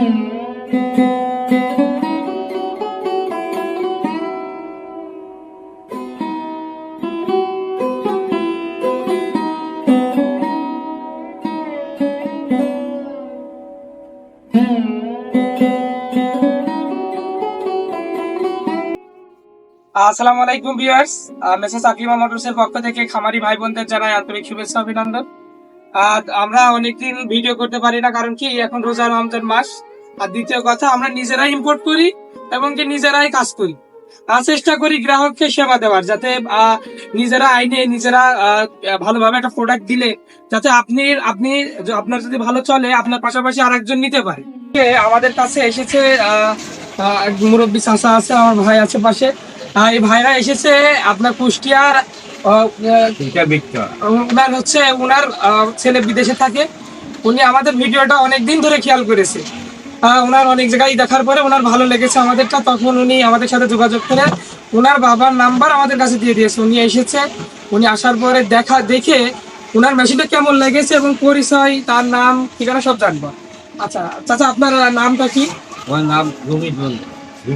আসসালামু আলাইকুম viewers message Aklima মোটরসের পক্ষ থেকে খামারি ভাই বোনদের জানাই আন্তরিক শুভেচ্ছা, অভিনন্দন। আমরা অনেকদিন ভিডিও করতে পারি না, কারণ কি, এখন রোজা রমজান মাস আর দ্বিতীয় কথা আমরা নিজেরাই ইম্পোর্ট করি এবং কি নিজেরাই কাজ করি। আর চেষ্টা করি গ্রাহককে সেবা দেওয়ার যাতে নিজেরা আইনে নিজেরা ভালোভাবে একটা প্রোডাক্ট দিলে যাতে আপনি আপনি আপনার যদি ভালো চলে আপনার পাশাপাশি আরেকজন নিতে পারে। আমাদের কাছে এসেছে মুরব্বী চাষা আছে আমার ভাই আছে পাশে। এই ভাইরা এসেছে আপনার কুষ্টিয়ার ওনার হচ্ছে ওনার আহ, ছেলে বিদেশে থাকে। উনি আমাদের ভিডিওটা অনেকদিন ধরে খেয়াল করেছে। ওনার অনেক জায়গায় দেখার পরে ওনার ভালো লেগেছে আমাদেরটা। তখন উনি আমাদের সাথে যোগাযোগ করে ওনার বাবার নাম্বার আমাদের কাছে দিয়ে দিয়েছে। উনি এসেছে উনি আসার পরে দেখা দেখে ওনার মেশিনটা কেমন লেগেছে এবং পরিচয় তার নাম ঠিকানা সব জানব। আচ্ছা চাচা আপনার নামটা কি? আমার নাম রমিত মন্ডল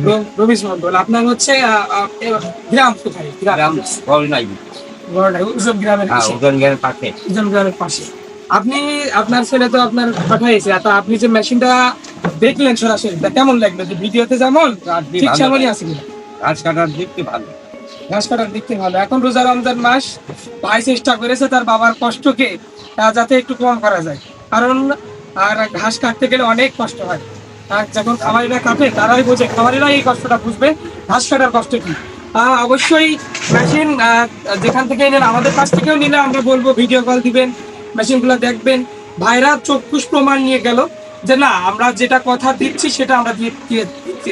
র- রমেশ মন্ডল আপনার হচ্ছে গ্রাম কোথায়? গ্রাম। হ্যাঁ গ্রামের পাশে। আপনি আপনার ছেলে তো আপনার পাঠাইছে আপনি যে মেশিনটা দেখলেন সরাসরি তা কেমন লাগল? যে ভিডিওতে যেমন ঠিক আছে কিনা? কাটার দিকটি ভালো। ঘাস কাটার দিক থেকে ভালো। এখন রোজা রমজান মাস ভাই চেষ্টা করেছে তার বাবার কষ্টকে যাতে একটু কম করা যায়। কারণ আর ঘাস কাটতে গেলে অনেক কষ্ট হয়। আর যখন খামারিরা কাটে তারাই বোঝে খামারিরা এই কষ্টটা বুঝবে ঘাস কাটার কষ্ট কি। অবশ্যই মেশিন যেখান থেকে নেন আমাদের কাছ থেকেও নিলে আমরা বলব ভিডিও কল দিবেন মেশিনগুলো দেখবেন। ভাইরা চক্ষুষ প্রমাণ নিয়ে গেল। যে না আমরা যেটা কথা দিচ্ছি সেটা আমরা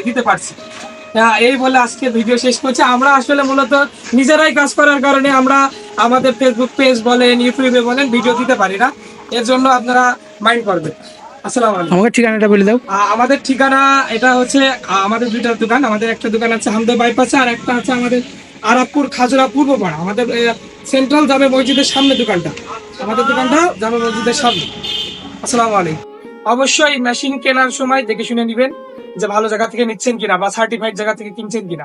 দিতে পারছি। এই বলে আজকে ভিডিও শেষ করছি। আমরা আসলে মূলত নিজেরাই কাজ করার কারণে আমরা আমাদের ফেসবুক পেজ বলেন ইউটিউবে বলেন ভিডিও দিতে পারি না। এর জন্য আপনারা মাইন্ড করবেন। আসসালামু আলাইকুম। আমাকে ঠিকানাটা বলে দাও। আমাদের ঠিকানা এটা হচ্ছে আমাদের দুইটা দোকান। আমাদের একটা দোকান আছে হামদা বাইপাসে আর একটা আছে আমাদের আরাবপুর খাজুরা পূর্বপাড়া আমাদের সেন্ট্রাল জামে মসজিদের সামনে দোকানটা। আমাদের দোকানটা জামে মসজিদের সামনে। আসসালামু আলাইকুম। অবশ্যই মেশিন কেনার সময় দেখে শুনে নিবেন যে ভালো জায়গা থেকে নিচ্ছেন কিনা বা সার্টিফাইড জায়গা থেকে কিনছেন কিনা।